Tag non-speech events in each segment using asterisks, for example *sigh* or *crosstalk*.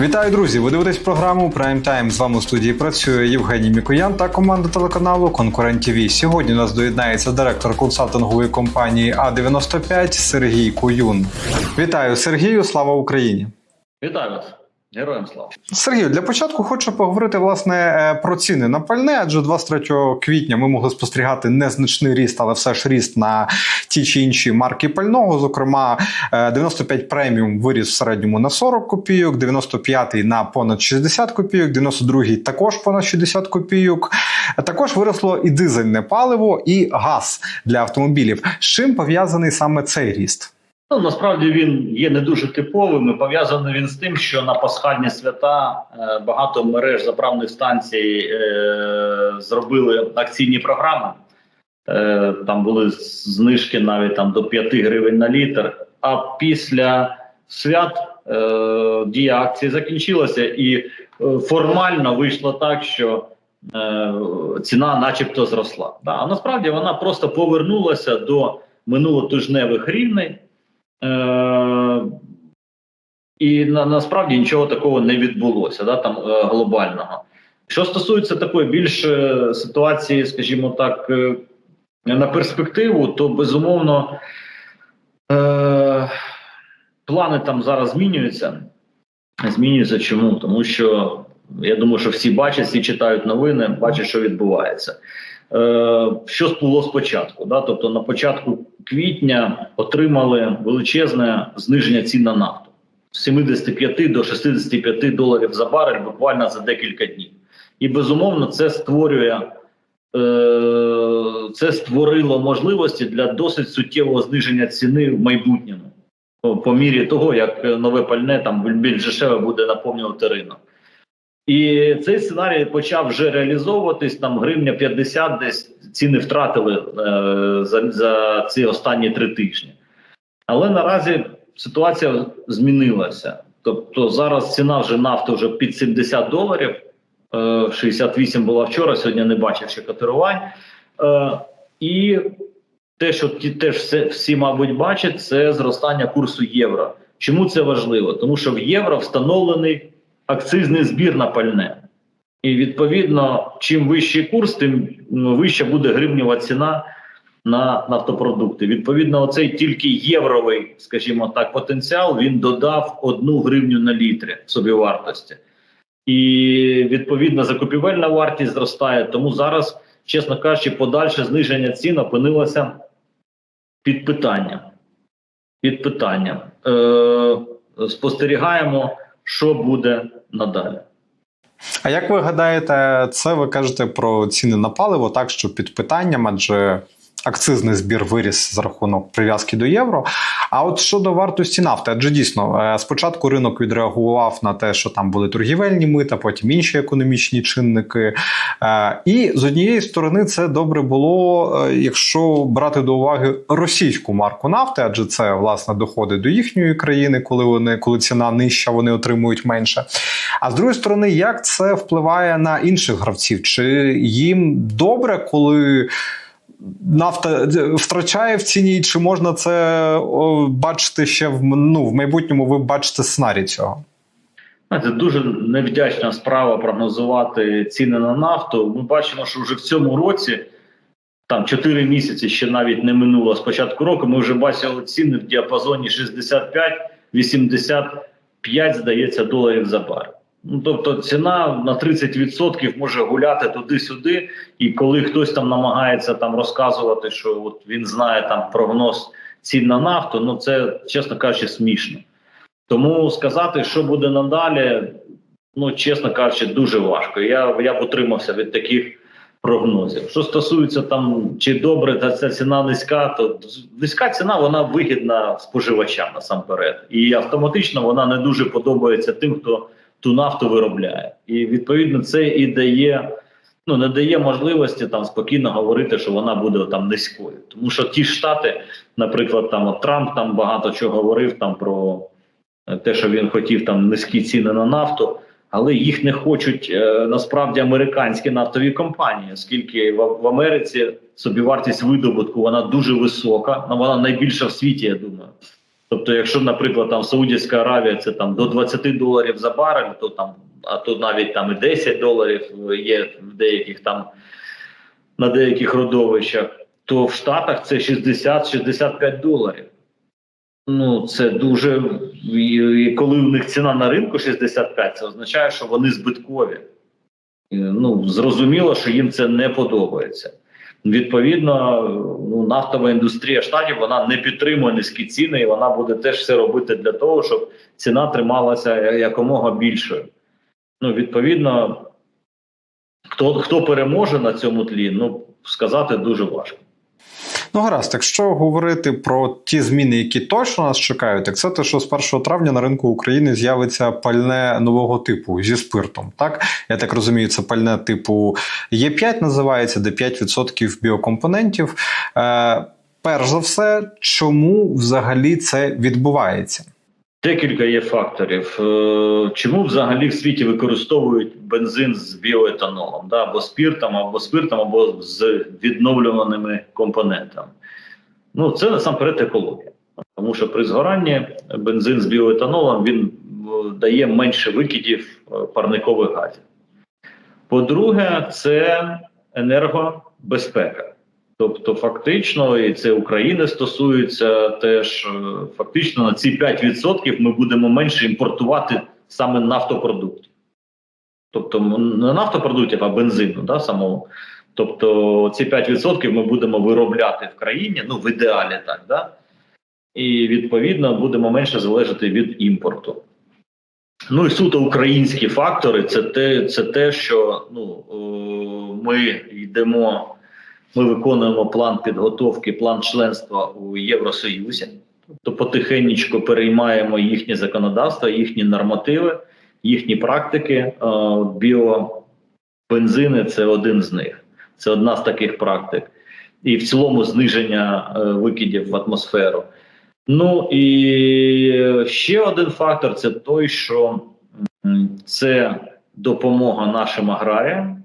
Вітаю, друзі! Ви дивитесь програму Prime Time. З вами у студії працює Євгеній Мікоян та команда телеканалу Конкурент ТВ. Сьогодні у нас доєднається директор консалтингової компанії А95 Сергій Куюн. Вітаю, Сергію! Слава Україні! Вітаю вас, героям слава. Сергію, для початку хочу поговорити власне е, про ціни на пальне, адже 23 квітня ми могли спостерігати незначний ріст, але все ж ріст на ті чи інші марки пального. Зокрема, е, 95 преміум виріс в середньому на 40 копійок, 95 на понад 60 копійок, 92 також понад 60 копійок. Також виросло і дизельне паливо, і газ для автомобілів. З чим пов'язаний саме цей ріст? Ну насправді він є не дуже типовим. і Пов'язаний він з тим, що на пасхальні свята е, багато мереж заправних станцій е, зробили акційні програми. Е, там були знижки навіть там до 5 гривень на літр. А після свят дія акції закінчилася, і формально вийшло так, що ціна, начебто, зросла. А насправді вона просто повернулася до минулотижневих рівней. Е, і на, насправді нічого такого не відбулося, да, там е, глобального. Що стосується такої більш е, ситуації, скажімо так, е, на перспективу, то безумовно е, плани там зараз змінюються. Змінюються чому? Тому що я думаю, що всі бачать, всі читають новини, бачать, що відбувається. Е, що було спочатку? Да? Тобто на початку квітня отримали величезне зниження цін на нафту з 75 до 65 доларів за барель буквально за декілька днів. І безумовно, це створює е, це створило можливості для досить суттєвого зниження ціни в майбутньому, по, мірі того, як нове пальне там більш дешеве буде наповнювати ринок. І цей сценарій почав вже реалізовуватись. Там гривня 50 десь ціни втратили е, за, за ці останні три тижні. Але наразі ситуація змінилася. Тобто зараз ціна вже нафти вже під 70 доларів. Е, 68 була вчора, сьогодні не бачив ще котирувань. Е, і те, що ті теж всі, мабуть, бачать, це зростання курсу євро. Чому це важливо? Тому що в євро встановлений акцизний збір на пальне. І відповідно, чим вищий курс, тим вища буде гривнева ціна на нафтопродукти. Відповідно, оцей тільки євровий, скажімо так, потенціал він додав одну гривню на літрі собівартості. І відповідно закупівельна вартість зростає. Тому зараз, чесно кажучи, подальше зниження цін опинилося під питанням. Під питанням. Е, спостерігаємо, що буде надалі. А як ви гадаєте, це ви кажете про ціни на паливо, так що під питанням, адже акцизний збір виріс за рахунок прив'язки до євро. А от щодо вартості нафти, адже дійсно е, спочатку ринок відреагував на те, що там були торгівельні мита, потім інші економічні чинники. Е, І з однієї сторони це добре було, е, якщо брати до уваги російську марку нафти, адже це власне доходи до їхньої країни, коли вони коли ціна нижча, вони отримують менше. А з другої сторони, як це впливає на інших гравців? Чи їм добре, коли нафта втрачає в ціні, чи можна це бачити ще в ну, в майбутньому? Ви бачите сценарій цього? Це дуже невдячна справа прогнозувати ціни на нафту. Ми бачимо, що вже в цьому році, там 4 місяці ще навіть не минуло з початку року. Ми вже бачили ціни в діапазоні 65-85, здається, доларів за бар. Ну, тобто ціна на 30% може гуляти туди-сюди, і коли хтось там намагається там розказувати, що от він знає там прогноз цін на нафту, ну це чесно кажучи, смішно. Тому сказати, що буде надалі, ну чесно кажучи, дуже важко. Я я б утримався від таких прогнозів. Що стосується там, чи добре та ця ціна низька, то низька ціна вона вигідна споживачам насамперед, і автоматично вона не дуже подобається тим, хто ту нафту виробляє, і відповідно це і дає. Ну, не дає можливості там спокійно говорити, що вона буде там низькою, тому що ті штати, наприклад, там от Трамп там багато чого говорив там про те, що він хотів там низькі ціни на нафту, але їх не хочуть е, насправді американські нафтові компанії, оскільки в, в Америці собівартість видобутку вона дуже висока, ну, вона найбільша в світі, я думаю. Тобто, якщо, наприклад, там Саудівська Аравія це там до 20 доларів за барель, то там, а то навіть там і 10 доларів є в деяких там на деяких родовищах, то в Штатах це 60-65 доларів. Ну, це дуже. і- Коли у них ціна на ринку 65, це означає, що вони збиткові. Ну, зрозуміло, що їм це не подобається. Відповідно, ну, нафтова індустрія штатів вона не підтримує низькі ціни, і вона буде теж все робити для того, щоб ціна трималася якомога більшою. Ну, відповідно, хто, хто переможе на цьому тлі, ну сказати дуже важко. Ну, гаразд, якщо говорити про ті зміни, які точно нас чекають, так це те, що з 1 травня на ринку України з'явиться пальне нового типу зі спиртом. Так, я так розумію, це пальне типу Є5 називається, де 5% біокомпонентів. Е, перш за все, чому взагалі це відбувається? Декілька є факторів. Е, Чому взагалі в світі використовують бензин з біоетанолом, да, або спиртом, або спиртом, або з відновлюваними компонентами? Ну, це насамперед екологія. Тому що при згоранні бензин з біоетанолом він е, дає менше викидів е, парникових газів. По-друге, це енергобезпека. Тобто, фактично, і це України стосується теж, е, фактично на ці 5% ми будемо менше імпортувати саме нафтопродуктів. Тобто не нафтопродуктів, а бензину да, самого. Тобто ці 5% ми будемо виробляти в країні, ну в ідеалі так, да? і відповідно будемо менше залежати від імпорту. Ну і суто українські фактори це те, це те що ну, е, ми йдемо. Ми виконуємо план підготовки, план членства у Євросоюзі. Тобто потихеньку переймаємо їхнє законодавство, їхні нормативи, їхні практики. Е, Біобензини це один з них. Це одна з таких практик. І в цілому зниження е, викидів в атмосферу. Ну і ще один фактор це той, що це допомога нашим аграріям.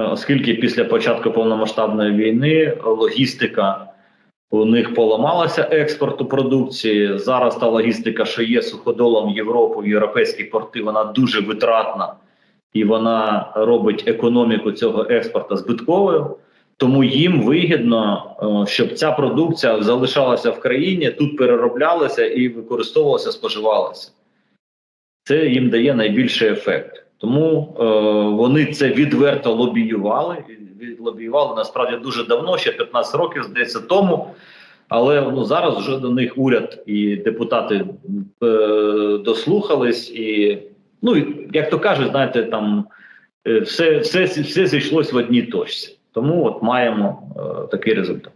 Е, оскільки після початку повномасштабної війни логістика у них поламалася експорту продукції. Зараз та логістика, що є суходолом Європу, європейські порти, вона дуже витратна і вона робить економіку цього експорту збитковою. Тому їм вигідно, е, щоб ця продукція залишалася в країні, тут перероблялася і використовувалася, споживалася. Це їм дає найбільший ефект. Тому е, вони це відверто лобіювали. і Відлобіювали насправді дуже давно, ще 15 років, здається, тому. Але ну зараз вже до них уряд і депутати е, дослухались, і ну як то кажуть, знаєте, там е, все, все, все зійшлось в одній точці. Тому от маємо е, такий результат.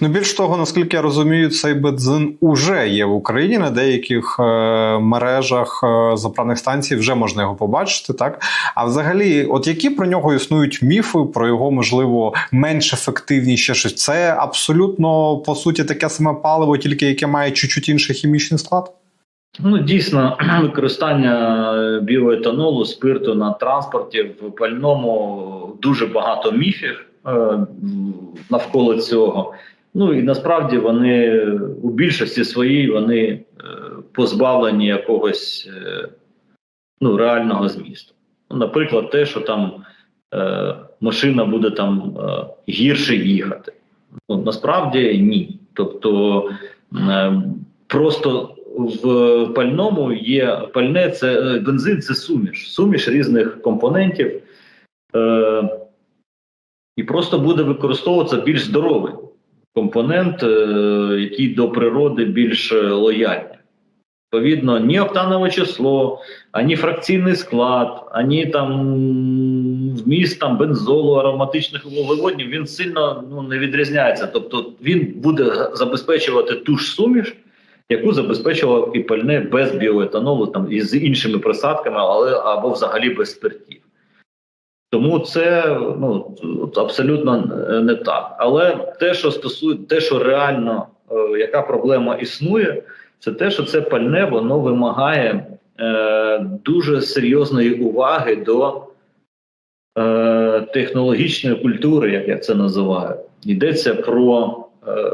Ну, більш того, наскільки я розумію, цей бензин уже є в Україні на деяких е, мережах е, заправних станцій вже можна його побачити, так? А взагалі, от які про нього існують міфи, про його, можливо, менш ефективність ще щось? Це абсолютно по суті таке саме паливо, тільки яке має чуть-чуть інший хімічний склад? Ну, дійсно, *clears throat* використання біоетанолу, спирту на транспорті в пальному дуже багато міфів е, навколо цього. Ну і насправді вони у більшості своїй вони е, позбавлені якогось е, ну, реального змісту. Ну, наприклад, те, що там е, машина буде там е, гірше їхати. Ну, насправді ні. Тобто е, просто в пальному є пальне, це е, бензин, це суміш, суміш різних компонентів, е, і просто буде використовуватися більш здоровий компонент, е, який до природи більш е, лояльний. Відповідно, ні октанове число, ані фракційний склад, ані там вміст там бензолу, ароматичних вуглеводнів, він сильно ну, не відрізняється. Тобто він буде забезпечувати ту ж суміш, яку забезпечував і пальне без біоетанолу, там і з іншими присадками, але або взагалі без спиртів. Тому це ну абсолютно не так. Але те, що стосує, те, що реально е, яка проблема існує, це те, що це пальне воно вимагає е, дуже серйозної уваги до е, технологічної культури, як я це називаю. Йдеться про е,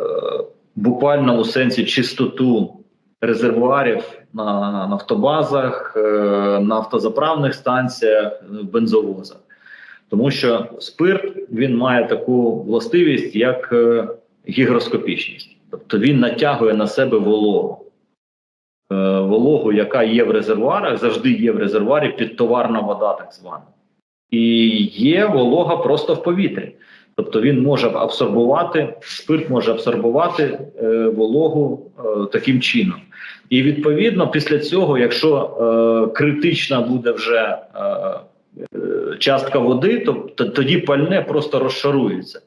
буквальному сенсі чистоту резервуарів на нафтобазах, е, на автозаправних станціях, бензовозах. Тому що спирт він має таку властивість, як е, гігроскопічність. Тобто він натягує на себе вологу. Е, Вологу, яка є в резервуарах, завжди є в резервуарі підтоварна вода, так звана. І є волога просто в повітрі. Тобто він може абсорбувати, спирт може абсорбувати е, вологу е, таким чином. І відповідно, після цього, якщо е, критична буде вже е, частка води, то, то тоді пальне просто розшарується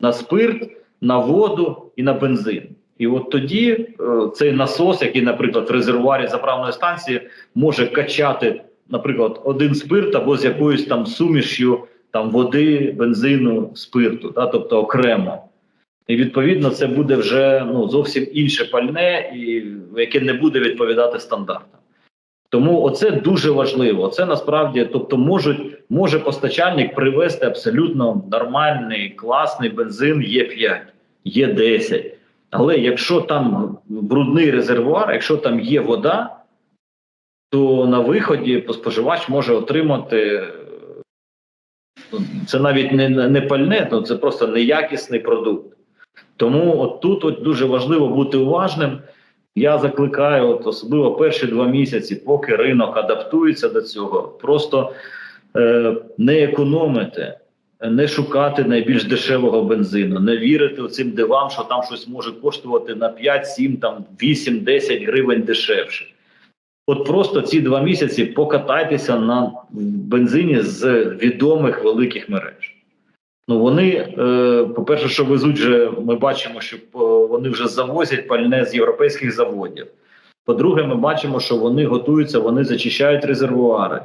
на спирт, на воду і на бензин. І от тоді е, цей насос, який, наприклад, в резервуарі заправної станції, може качати, наприклад, один спирт або з якоюсь там сумішю там води, бензину, спирту, да, тобто окремо. І відповідно це буде вже ну, зовсім інше пальне, і яке не буде відповідати стандартам. Тому оце дуже важливо. Це насправді, тобто, можуть може постачальник привезти абсолютно нормальний, класний бензин Є5, Є10. Але якщо там брудний резервуар, якщо там є вода, то на виході споживач може отримати ну, це навіть не, не пальне, ну, це просто неякісний продукт. Тому от тут от дуже важливо бути уважним. Я закликаю, от особливо перші два місяці, поки ринок адаптується до цього, просто е, не економити, не шукати найбільш дешевого бензину, не вірити цим дивам, що там щось може коштувати на 5, 7, там 8, 10 гривень дешевше. От просто ці два місяці покатайтеся на бензині з відомих великих мереж. Ну вони, е, по-перше, що везуть, вже ми бачимо, що е, вони вже завозять пальне з європейських заводів. По-друге, ми бачимо, що вони готуються, вони зачищають резервуари.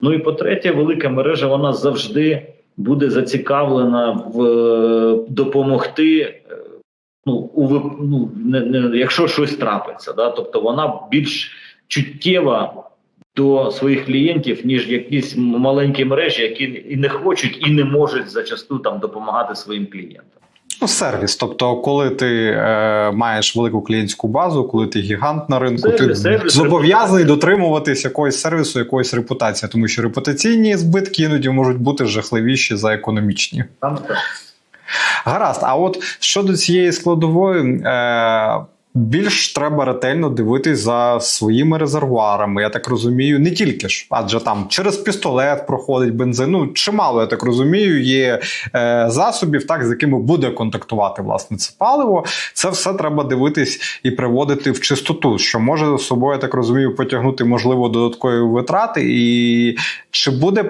Ну і по-третє, велика мережа вона завжди буде зацікавлена в е, допомогти. Ну, у ну не, не, якщо щось трапиться, да, тобто вона більш чуттєва до своїх клієнтів, ніж якісь маленькі мережі, які і не хочуть, і не можуть зачасту там допомагати своїм клієнтам. Ну, сервіс. Тобто, коли ти е, маєш велику клієнтську базу, коли ти гігант на ринку, Сервіс, ти сервіс, зобов'язаний дотримуватись якогось сервісу, якоїсь репутації, тому що репутаційні збитки іноді можуть бути жахливіші за економічні. Там так. Гаразд, а от щодо цієї складової, е, більш треба ретельно дивитись за своїми резервуарами. Я так розумію, не тільки ж, адже там через пістолет проходить бензин. Ну чимало, я так розумію, є е, засобів, так з якими буде контактувати власне це паливо. Це все треба дивитись і приводити в чистоту, що може за собою, я так розумію, потягнути можливо додаткові витрати, і чи буде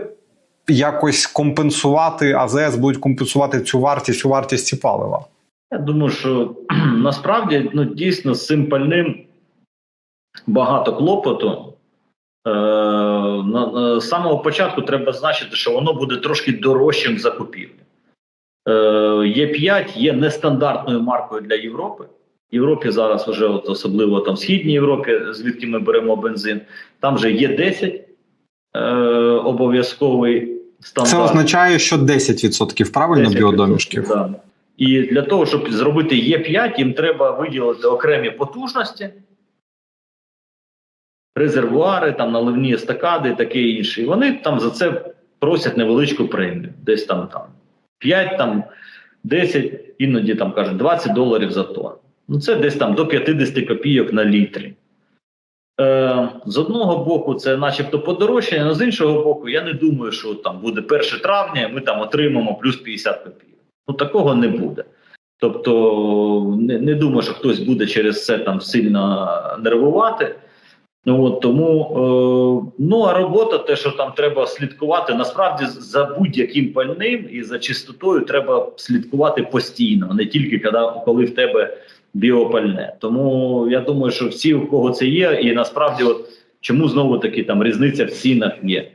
якось компенсувати АЗС будуть компенсувати цю вартість у вартісті палива. Я думаю, що *clears throat* насправді ну, дійсно з цим пальним багато клопоту. Е, на, на- з самого початку треба значити, що воно буде трошки дорожчим закупівлі. Е, Є5 є нестандартною маркою для Європи. В Європі зараз вже от особливо там в Східній Європі, звідки ми беремо бензин, там вже є 10 е, обов'язковий стандарт. Це означає, що 10% правильно 10%, біодомішків. Да. І для того, щоб зробити Є5, їм треба виділити окремі потужності, резервуари, там наливні естакади і таке інше. І вони там за це просять невеличку премію. Десь там, там 5, там 10, іноді там кажуть 20 доларів за тонну. Ну це десь там до 50 копійок на літрі. Е, з одного боку, це начебто подорожчання, але з іншого боку, я не думаю, що там буде 1 травня, і ми там отримаємо плюс 50 копійок. Ну такого не буде. Тобто, не, не думаю, що хтось буде через це там сильно нервувати. Ну от тому е, ну а робота, те, що там треба слідкувати, насправді за будь-яким пальним і за чистотою треба слідкувати постійно, не тільки коли, коли в тебе біопальне. Тому я думаю, що всі, у кого це є, і насправді, от чому знову таки там різниця в цінах є.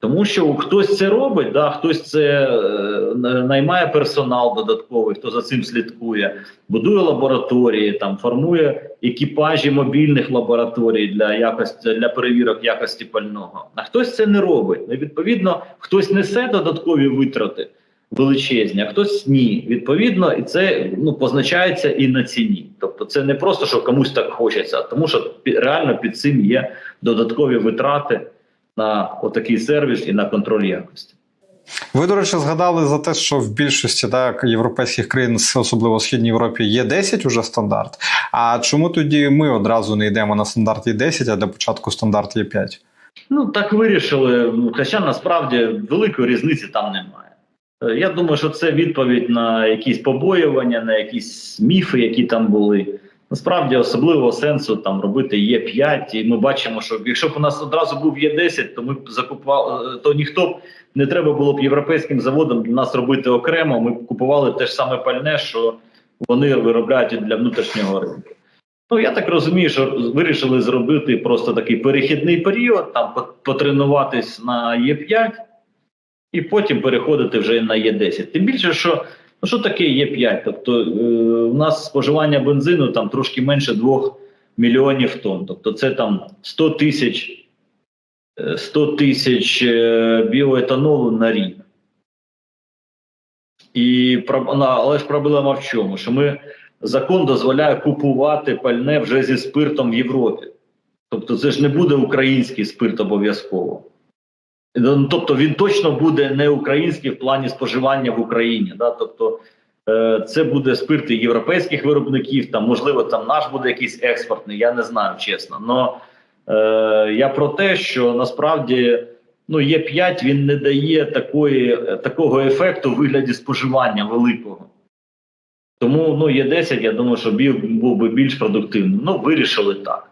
Тому що хтось це робить, да, хтось це е, наймає персонал додатковий, хто за цим слідкує, будує лабораторії, там формує екіпажі мобільних лабораторій для якості для перевірок якості пального. А хтось це не робить. Ну, відповідно, хтось несе додаткові витрати величезні, а хтось ні. Відповідно, і це ну позначається і на ціні. Тобто, це не просто що комусь так хочеться, а тому що реально під цим є додаткові витрати на отакий сервіс і на контроль якості. Ви, до речі, згадали за те, що в більшості так, європейських країн, особливо в Східній Європі, є 10 уже стандарт. А чому тоді ми одразу не йдемо на стандарт є 10, а для початку стандарт є 5? Ну так вирішили. Ну, Хоча насправді великої різниці там немає. Е, Я думаю, що це відповідь на якісь побоювання, на якісь міфи, які там були. Насправді особливого сенсу там робити є 5 і ми бачимо, що якщо б у нас одразу був є 10 то ми б закупували, то ніхто б не треба було б європейським заводам для нас робити окремо. Ми б купували те ж саме пальне, що вони виробляють для внутрішнього ринку. Ну я так розумію, що вирішили зробити просто такий перехідний період, там по- потренуватись на Є5 і потім переходити вже на Є10. Тим більше, що ну що таке Є5? Тобто е, у нас споживання бензину там трошки менше 2 мільйонів тонн. Тобто це там 100 тисяч е, 100 тисяч е, біоетанолу на рік. І але ж проблема в чому? Що ми закон дозволяє купувати пальне вже зі спиртом в Європі. Тобто, це ж не буде український спирт обов'язково. Ну, Тобто він точно буде не український в плані споживання в Україні. Да? Тобто е, це буде спирти європейських виробників, там, можливо, там наш буде якийсь експортний, я не знаю чесно. Но е, я про те, що насправді ну, є 5 він не дає такої, такого ефекту у вигляді споживання великого. Тому ну, є 10, я думаю, що був би більш продуктивним. Ну, вирішили так.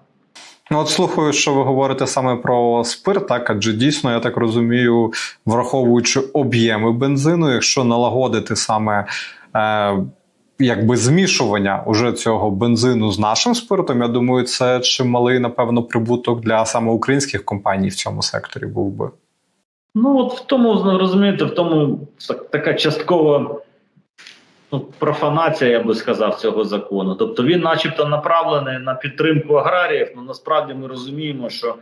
Ну, от слухаю, що ви говорите саме про спирт, так адже дійсно, я так розумію, враховуючи об'єми бензину, якщо налагодити саме е, якби змішування уже цього бензину з нашим спиртом, я думаю, це чималий, напевно, прибуток для саме українських компаній в цьому секторі був би. Ну, от в тому, розумієте, в тому так- така часткова ну, профанація, я би сказав, цього закону. Тобто він, начебто, направлений на підтримку аграріїв, але насправді ми розуміємо, що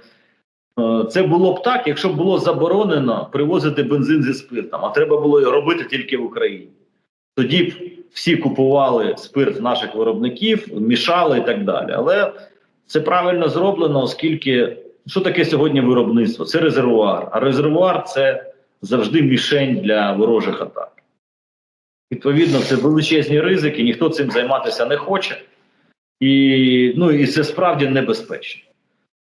е, це було б так, якщо б було заборонено привозити бензин зі спиртом, а треба було його робити тільки в Україні. Тоді б всі купували спирт наших виробників, мішали і так далі. Але це правильно зроблено, оскільки що таке сьогодні виробництво? Це резервуар. А резервуар це завжди мішень для ворожих атак. Відповідно, це величезні ризики, ніхто цим займатися не хоче, і, ну, і це справді небезпечно.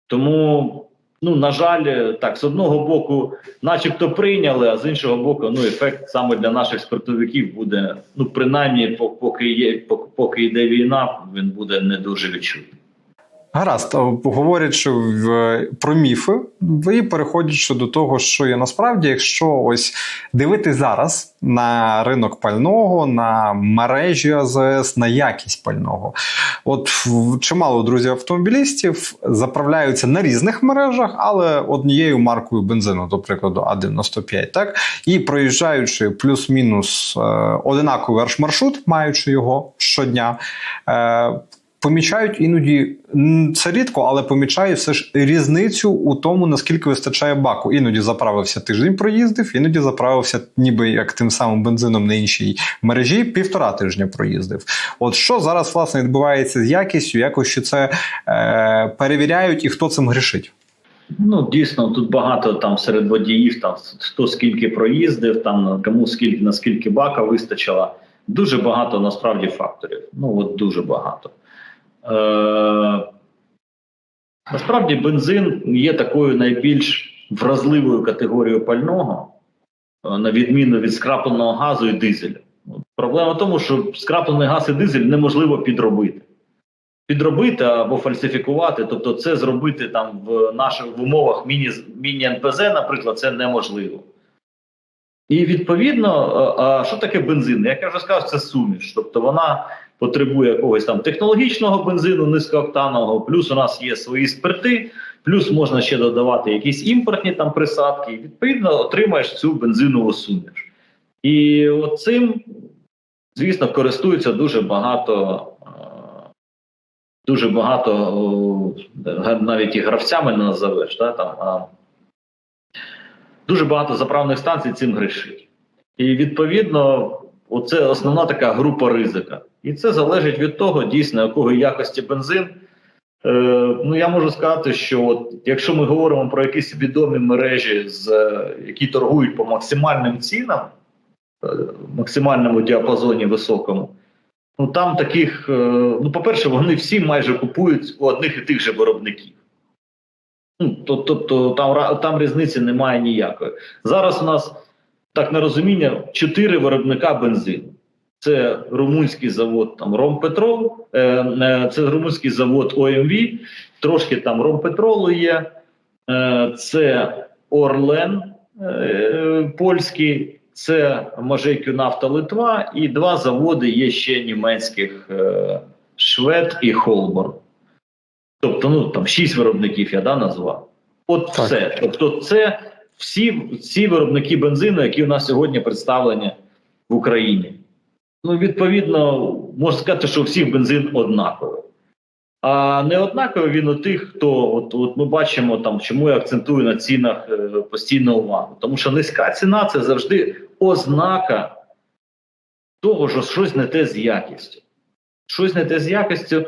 Тому, ну, на жаль, так, з одного боку, начебто прийняли, а з іншого боку, ну, ефект саме для наших спиртовиків буде, ну, принаймні, поки є, поки йде війна, він буде не дуже відчутний. Гаразд, говорячи про міфи, ви переходячи до того, що є насправді, якщо ось дивитись зараз на ринок пального, на мережі АЗС, на якість пального. От чимало друзів автомобілістів заправляються на різних мережах, але однією маркою бензину, до прикладу, А95, так і проїжджаючи плюс-мінус е, одинаковий маршрут, маючи його щодня. Помічають іноді це рідко, але помічають все ж різницю у тому, наскільки вистачає баку. Іноді заправився тиждень, проїздив, іноді заправився, ніби як тим самим бензином на іншій мережі, півтора тижня проїздив. От що зараз власне відбувається з якістю, якось що це е, перевіряють і хто цим грішить? Ну, дійсно, тут багато там серед водіїв, там хто скільки проїздив, там кому скільки наскільки бака вистачило. Дуже багато насправді факторів. Ну от дуже багато. Е, насправді бензин є такою найбільш вразливою категорією пального, е, на відміну від скрапленого газу і дизеля. Проблема в тому, що скраплений газ і дизель неможливо підробити. Підробити або фальсифікувати, тобто це зробити там в наших в умовах міні, міні-НПЗ, наприклад, це неможливо. І відповідно, а, а що таке бензин? Як я вже сказав, це суміш. Тобто вона потребує якогось там технологічного бензину, низькооктанового, плюс у нас є свої спирти, плюс можна ще додавати якісь імпортні там присадки, і відповідно отримаєш цю бензинову суміш. І цим, звісно, користуються дуже багато. е, Дуже багато навіть і гравцями не назовеш, да, там, а дуже багато заправних станцій цим грішить. І відповідно, оце основна така група ризика. І це залежить від того, дійсно, якої якості бензин. Е, ну, я можу сказати, що от, якщо ми говоримо про якісь відомі мережі, з, е, які торгують по максимальним цінам, е, максимальному діапазоні високому, ну там таких, е, ну, по-перше, вони всі майже купують у одних і тих же виробників. Ну, то- тобто там, там різниці немає ніякої. Зараз у нас так на розуміння чотири виробника бензину. Це румунський завод там Ромпетрол, е, е, це румунський завод ОМВ, трошки там Ромпетролу є, е, це Орлен е, польський, це Можейкю Нафта Литва, і два заводи є ще німецьких е, Швед і Холборн. Тобто, ну там шість виробників я да, назвав. От Так. все. Тобто, це всі, всі виробники бензину, які у нас сьогодні представлені в Україні. Ну, відповідно, можна сказати, що всіх бензин однаковий. А не однаковий він у тих, хто от, от ми бачимо там, чому я акцентую на цінах е, постійно увагу. Тому що низька ціна це завжди ознака того, що щось не те з якістю. Щось не те з якістю,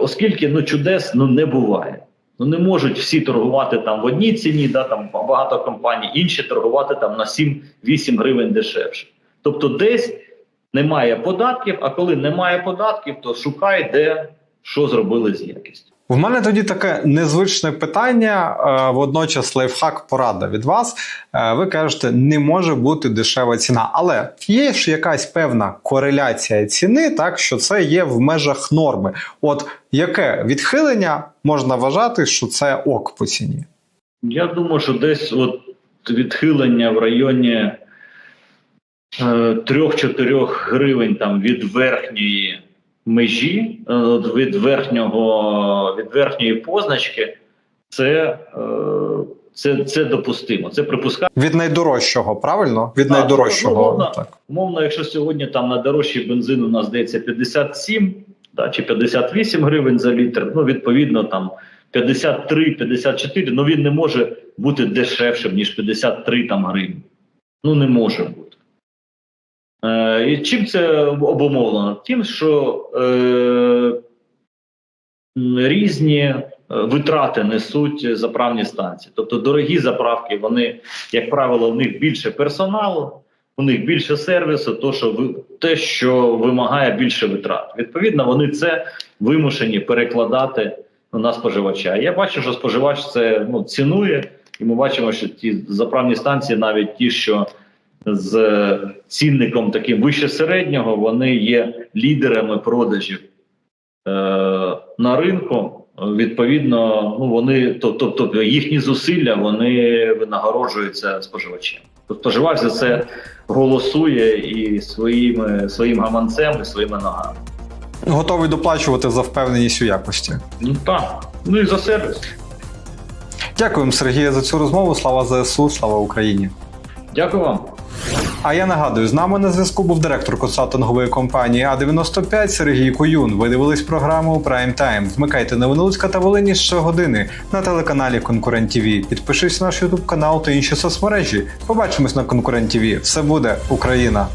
оскільки ну, чудес ну, не буває. Ну не можуть всі торгувати там в одній ціні, да, там багато компаній, інші торгувати там на 7-8 гривень дешевше. Тобто десь немає податків, а коли немає податків, то шукай, де що зробили з якістю. В мене тоді таке незвичне питання, е, водночас лайфхак порада від вас. Е, Ви кажете, не може бути дешева ціна, але є ж якась певна кореляція ціни, так що це є в межах норми. От яке відхилення можна вважати, що це ок по ціні? Я думаю, що десь от відхилення в районі е, 3-4 гривень там від верхньої межі, е, від верхнього від верхньої позначки, це, е, це, це допустимо. Це припускає. Від найдорожчого, правильно? Від Так, ну, найдорожчого. умовно. Так. Умовно, якщо сьогодні там на дорожчий бензин у нас здається 57 да, чи 58 гривень за літр, ну відповідно там 53-54, ну він не може бути дешевшим, ніж 53 там гривні. Ну не може бути. Е, і чим це обумовлено? Тим, що е, різні е, витрати несуть заправні станції. Тобто дорогі заправки, вони, як правило, в них більше персоналу, у них більше сервісу, то що ви те, що вимагає більше витрат. Відповідно, вони це вимушені перекладати на споживача. Я бачу, що споживач це ну, цінує, і ми бачимо, що ті заправні станції, навіть ті, що з цінником таким вище середнього, вони є лідерами продажів е, на ринку. Відповідно, ну вони тобто, тобто їхні зусилля вони винагороджуються споживачем. Тобто споживач за це голосує і своїми своїм гаманцем, і своїми ногами. Готовий доплачувати за впевненість у якості. Ну так, ну і за сервіс. Дякуємо, Сергію, за цю розмову. Слава ЗСУ, слава Україні. Дякую вам. А я нагадую, з нами на зв'язку був директор консалтингової компанії А95 Сергій Куюн. Ви дивились програму Prime Time. Вмикайте новини Луцька та Волині щогодини на телеканалі Конкурент ТВ. Підпишись на наш Ютуб канал та інші соцмережі. Побачимось на Конкурент ТВ. Все буде Україна!